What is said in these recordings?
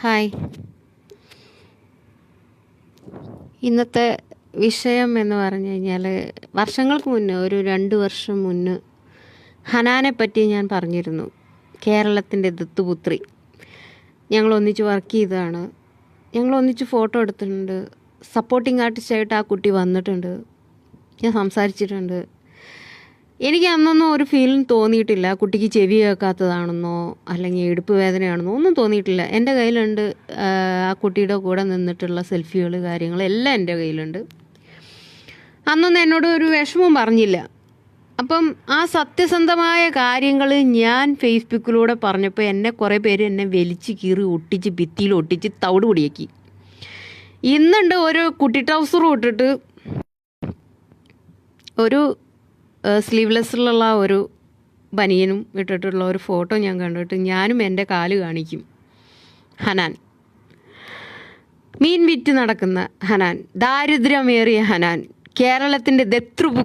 Hi. ഇന്നത്തെ വിഷയം എന്ന് പറഞ്ഞു കഴിഞ്ഞാൽ വർഷങ്ങൾക്ക് മുന്നേ ഒരു രണ്ട് വർഷം മുന്നേ ഹനാനെ പറ്റി ഞാൻ പറഞ്ഞിരുന്നു. കേരളത്തിന്റെ ദത്തുപുത്രി. ഞങ്ങൾ ഒന്നിച്ച് വർക്ക് ചെയ്തതാണ്. ഞങ്ങൾ ഒന്നിച്ച് ഫോട്ടോ എടുത്തിട്ടുണ്ട്. സപ്പോർട്ടിംഗ് ആർട്ടിസ്റ്റായിട്ട് ആ കുട്ടി വന്നിട്ടുണ്ട്. ഞാൻ സംസാരിച്ചിട്ടുണ്ട്. എനിക്ക് അന്നൊന്നും ഒരു ഫീലിങ് തോന്നിയിട്ടില്ല. കുട്ടിക്ക് ചെവി കേൾക്കാത്തതാണെന്നോ അല്ലെങ്കിൽ ഇടുപ്പ് വേദനയാണെന്നോ ഒന്നും തോന്നിയിട്ടില്ല. എന്റെ കയ്യിലുണ്ട് ആ, ആ കുട്ടിയുടെ കൂടെ നിന്നിട്ടുള്ള സെൽഫികൾ കാര്യങ്ങൾ എല്ലാം എന്റെ കയ്യിലുണ്ട്. അന്നൊന്നും എന്നോട് ഒരു വിഷമവും പറഞ്ഞില്ല. അപ്പം ആ സത്യസന്ധമായ കാര്യങ്ങൾ ഞാൻ ഫേസ്ബുക്കിലൂടെ പറഞ്ഞപ്പോൾ എന്നെ കുറേ പേര് എന്നെ വലിച്ച് കീറി ഒട്ടിച്ച് ഭിത്തിയിൽ ഒട്ടിച്ച് തവിട് പൊടിയാക്കി. ഇന്നുണ്ട് ഒരു കുട്ടി ട്രൗസറും ഇട്ടിട്ട് ഒരു സ്ലീവ്ലെസ്സിലുള്ള ഒരു ബനിയനും ഇട്ടിട്ടുള്ള ഒരു ഫോട്ടോ ഞാൻ കണ്ടിട്ട് ഞാനും എന്റെ കാൽ കാണിക്കും. ഹനാൻ. മീൻ വിറ്റ് നടക്കുന്ന ഹനാൻ. ദാരിദ്ര്യമേറിയ ഹനാൻ. കേരളത്തിന്റെ ദത്രു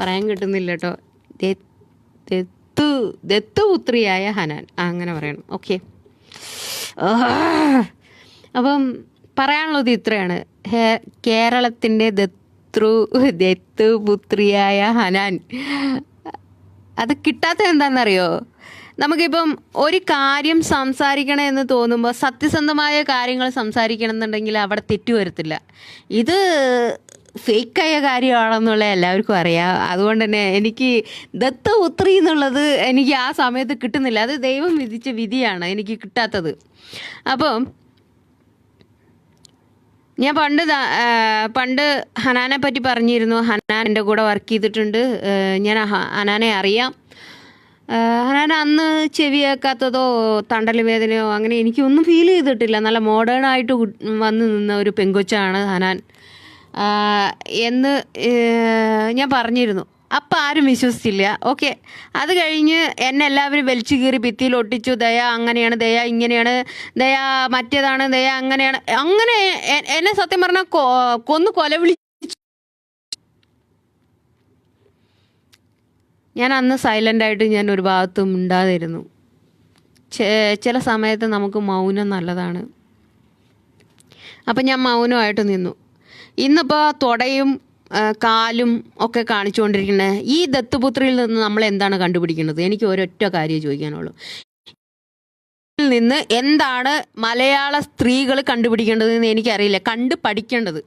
പറയാൻ കിട്ടുന്നില്ല കേട്ടോ. ദത്തു ദത്തുപുത്രിയായ ഹനാൻ. അങ്ങനെ പറയണം. ഓക്കെ. അപ്പം പറയാനുള്ളത് ഇത്രയാണ്. കേരളത്തിന്റെ ദത്രു പുത്രിയായ ഹനാൻ. അത് കിട്ടാത്ത എന്താണെന്നറിയോ? നമുക്കിപ്പം ഒരു കാര്യം സംസാരിക്കണം എന്ന് തോന്നുമ്പോൾ സത്യസന്ധമായ കാര്യങ്ങൾ സംസാരിക്കണം എന്നുണ്ടെങ്കിൽ അവിടെ തെറ്റു വരത്തില്ല. ഇത് ഫേക്കായ കാര്യമാണെന്നുള്ള എല്ലാവർക്കും അറിയാം. അതുകൊണ്ട് തന്നെ എനിക്ക് ദത്തപുത്രി എന്നുള്ളത് എനിക്ക് ആ സമയത്ത് കിട്ടുന്നില്ല. അത് ദൈവം വിധിച്ച വിധിയാണ് എനിക്ക് കിട്ടാത്തത്. അപ്പം ഞാൻ പണ്ട് പണ്ട് ഹനാനെ പറ്റി പറഞ്ഞിരുന്നു. ഹനാൻ എന്റെ കൂടെ വർക്ക് ചെയ്തിട്ടുണ്ട്. ഞാൻ ഹനാനെ അറിയാം. ഹനാൻ അന്ന് ചെവി കേൾക്കാത്തതോ തണ്ടൽ വേദനയോ അങ്ങനെ എനിക്കൊന്നും ഫീൽ ചെയ്തിട്ടില്ല. നല്ല മോഡേൺ ആയിട്ട് വന്ന് നിന്ന ഒരു പെങ്കൊച്ചാണ് ഹനാൻ. എന്ന് ഞാൻ പറഞ്ഞിരുന്നു. അപ്പം ആരും വിശ്വസിച്ചില്ല. ഓക്കെ അത് കഴിഞ്ഞ് എന്നെ എല്ലാവരും വലിച്ചു കീറി ഭിത്തിയിൽ ഒട്ടിച്ചു. ദയ അങ്ങനെയാണ് ദയ ഇങ്ങനെയാണ് ദയ മറ്റേതാണ് ദയ അങ്ങനെയാണ്. അങ്ങനെ എന്നെ സത്യം പറഞ്ഞാൽ കൊന്ന് കൊലവിളി ഞാൻ അന്ന് സൈലന്റ് ആയിട്ട് ഞാൻ ഒരു ഭാഗത്തും ഉണ്ടാതിരുന്നു ചില സമയത്ത് നമുക്ക് മൗനം നല്ലതാണ്. അപ്പം ഞാൻ മൗനമായിട്ട് നിന്നു. ഇന്നിപ്പോൾ തുടയും കാലും ഒക്കെ കാണിച്ചുകൊണ്ടിരിക്കുന്നത് ഈ ദത്തുപുത്രിയിൽ നിന്ന് നമ്മൾ എന്താണ് കണ്ടുപിടിക്കുന്നത് എനിക്ക് ഒരൊറ്റ കാര്യം ചോദിക്കാനുള്ളൂ. നിന്ന് എന്താണ് മലയാള സ്ത്രീകൾ കണ്ടുപിടിക്കേണ്ടത് എന്ന് എനിക്കറിയില്ല. കണ്ട് പഠിക്കേണ്ടത്.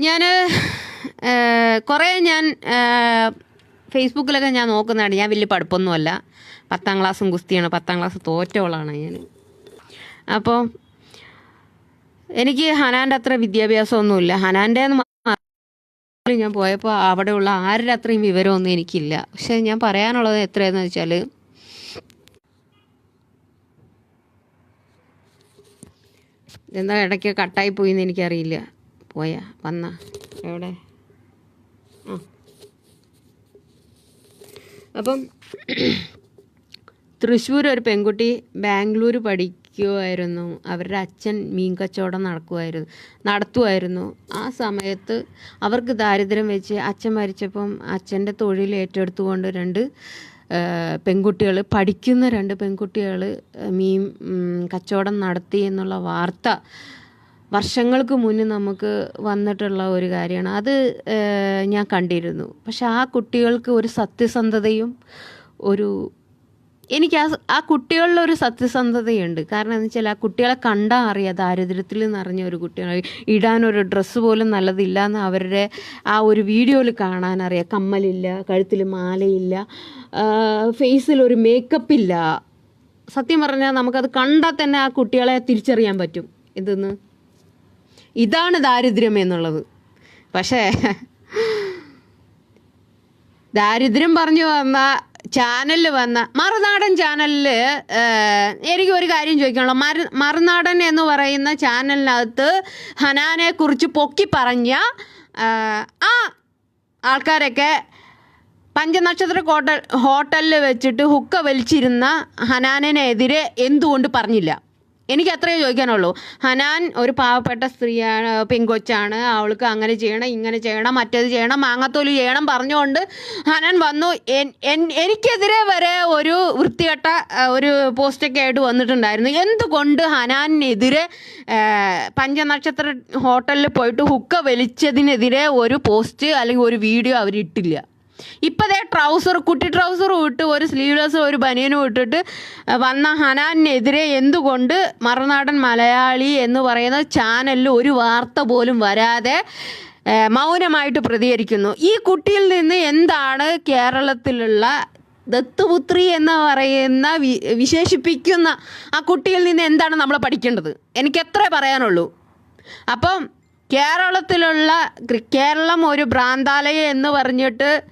ഞാൻ കുറേ ഞാൻ ഫേസ്ബുക്കിലൊക്കെ ഞാൻ നോക്കുന്നതാണ്. ഞാൻ വലിയ പഠിപ്പൊന്നുമല്ല. പത്താം ക്ലാസ്സും കുസ്തിയാണ് പത്താം ക്ലാസ് തോറ്റവളാണ് ഞാൻ അപ്പോൾ എനിക്ക് ഹനാന്റെ അത്ര വിദ്യാഭ്യാസമൊന്നുമില്ല. ഹനാന്റെ ഞാൻ പോയപ്പോൾ അവിടെയുള്ള ആരുടെ അത്രയും വിവരമൊന്നും എനിക്കില്ല. പക്ഷെ ഞാൻ പറയാനുള്ളത് എത്രയെന്ന് വെച്ചാൽ എന്താ ഇടയ്ക്ക് കട്ടായി പോയി എന്ന് എനിക്കറിയില്ല. പോയാ വന്ന. എവിടെ? അപ്പം തൃശ്ശൂർ ഒരു പെൺകുട്ടി ബാംഗ്ലൂർ പഠിക്കുമായിരുന്നു അവരുടെ അച്ഛൻ മീൻ കച്ചവടം നടക്കുമായിരുന്നു നടത്തുമായിരുന്നു ആ സമയത്ത് അവർക്ക് ദാരിദ്ര്യം വെച്ച് അച്ഛൻ മരിച്ചപ്പം അച്ഛന്റെ തൊഴിൽ ഏറ്റെടുത്തുകൊണ്ട് രണ്ട് പെൺകുട്ടികൾ പഠിക്കുന്ന രണ്ട് പെൺകുട്ടികൾ മീൻ കച്ചവടം നടത്തി എന്നുള്ള വാർത്ത വർഷങ്ങൾക്ക് മുന്നേ നമുക്ക് വന്നിട്ടുള്ള ഒരു കാര്യമാണ്. അത് ഞാൻ കണ്ടിരുന്നു. പക്ഷെ ആ കുട്ടികൾക്ക് ഒരു സത്യസന്ധതയും ഒരു എനിക്ക് ആ ആ കുട്ടികളിലൊരു സത്യസന്ധതയുണ്ട്. കാരണം എന്ന് വെച്ചാൽ ആ കുട്ടികളെ കണ്ടാൽ അറിയാം ദാരിദ്ര്യത്തിൽ നിറഞ്ഞ ഒരു കുട്ടികളെ ഇടാനൊരു ഡ്രസ്സ് പോലും നല്ലതില്ല എന്ന് അവരുടെ ആ ഒരു വീഡിയോയിൽ കാണാനറിയാം കമ്മലില്ല കഴുത്തിൽ മാലയില്ല ഫേസിൽ ഒരു മേക്കപ്പ് ഇല്ല. സത്യം പറഞ്ഞാൽ നമുക്കത് കണ്ടാൽ തന്നെ ആ കുട്ടികളെ തിരിച്ചറിയാൻ പറ്റും. ഇതെന്ന്? ഇതാണ് ദാരിദ്ര്യം എന്നുള്ളത്. പക്ഷേ ദാരിദ്ര്യം പറഞ്ഞു വന്ന ചാനലിൽ വന്ന മറുനാടൻ ചാനലിൽ എനിക്ക് ഒരു കാര്യം ചോദിക്കണല്ലോ മറു മറുനാടൻ എന്ന് പറയുന്ന ചാനലിനകത്ത് ഹനാനെ കുറിച്ച് പൊക്കി പറഞ്ഞ ആ, ആൾക്കാരൊക്കെ പഞ്ചനക്ഷത്ര ഹോട്ടൽ ഹോട്ടലിൽ വെച്ചിട്ട് ഹുക്ക വലിച്ചിരുന്ന ഹനാനെതിരെ എന്തുകൊണ്ട് പറഞ്ഞില്ല? എനിക്ക് അത്രയേ ചോദിക്കാനുള്ളൂ. ഹനാൻ ഒരു പാവപ്പെട്ട സ്ത്രീയാണ് പെങ്കൊച്ചാണ്. അവൾക്ക് അങ്ങനെ ചെയ്യണം ഇങ്ങനെ ചെയ്യണം മറ്റേത് ചെയ്യണം മാങ്ങത്തോലി ചെയ്യണം പറഞ്ഞുകൊണ്ട് ഹനാൻ വന്നു. എനിക്കെതിരെ വരെ ഒരു വൃത്തികെട്ട ഒരു പോസ്റ്റൊക്കെ ആയിട്ട് വന്നിട്ടുണ്ടായിരുന്നു. എന്തുകൊണ്ട് ഹനാനെതിരെ പഞ്ചനക്ഷത്ര ഹോട്ടലിൽ പോയിട്ട് ഹുക്ക വലിച്ചതിനെതിരെ ഒരു പോസ്റ്റ് അല്ലെങ്കിൽ ഒരു വീഡിയോ അവരിട്ടില്ല? ഇപ്പതേ ട്രൗസർ കുട്ടി ട്രൗസറും ഇട്ട് ഒരു സ്ലീവ്ലെസ് ഒരു ബനിയനും ഇട്ടിട്ട് വന്ന ഹനാനെതിരെ എന്തുകൊണ്ട് മറുനാടൻ മലയാളി എന്ന് പറയുന്ന ചാനലിൽ ഒരു വാർത്ത പോലും വരാതെ മൗനമായിട്ട് പ്രതികരിക്കുന്നു. ഈ കുട്ടിയിൽ നിന്ന് എന്താണ് കേരളത്തിലുള്ള ദത്തുപുത്രി എന്ന് പറയുന്ന വിശേഷിപ്പിക്കുന്ന ആ കുട്ടിയിൽ നിന്ന് എന്താണ് നമ്മൾ പഠിക്കേണ്ടത്? എനിക്ക് എത്രേ പറയാനുള്ളൂ. അപ്പം കേരളത്തിലുള്ള കേരളം ഒരു ഭ്രാന്താലയം എന്ന് പറഞ്ഞിട്ട്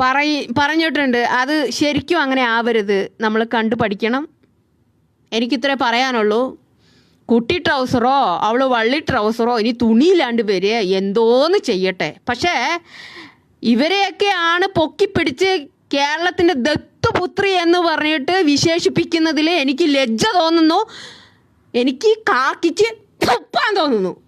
പറയി പറഞ്ഞിട്ടുണ്ട്. അത് ശരിക്കും അങ്ങനെ ആവരുത്. നമ്മൾ കണ്ടു പഠിക്കണം. എനിക്കിത്രേ പറയാനുള്ളൂ. കുട്ടി ട്രൗസറോ അവൾ വള്ളി ട്രൗസറോ ഇനി തുണിയില്ലാണ്ട് വരിക എന്തോന്ന് ചെയ്യട്ടെ. പക്ഷേ ഇവരെയൊക്കെയാണ് പൊക്കിപ്പിടിച്ച് കേരളത്തിന്റെ ദത്തുപുത്രി എന്ന് പറഞ്ഞിട്ട് വിശേഷിപ്പിക്കുന്നതിൽ എനിക്ക് ലജ്ജ തോന്നുന്നു. എനിക്ക് കാക്കിച്ച് たっぱんの。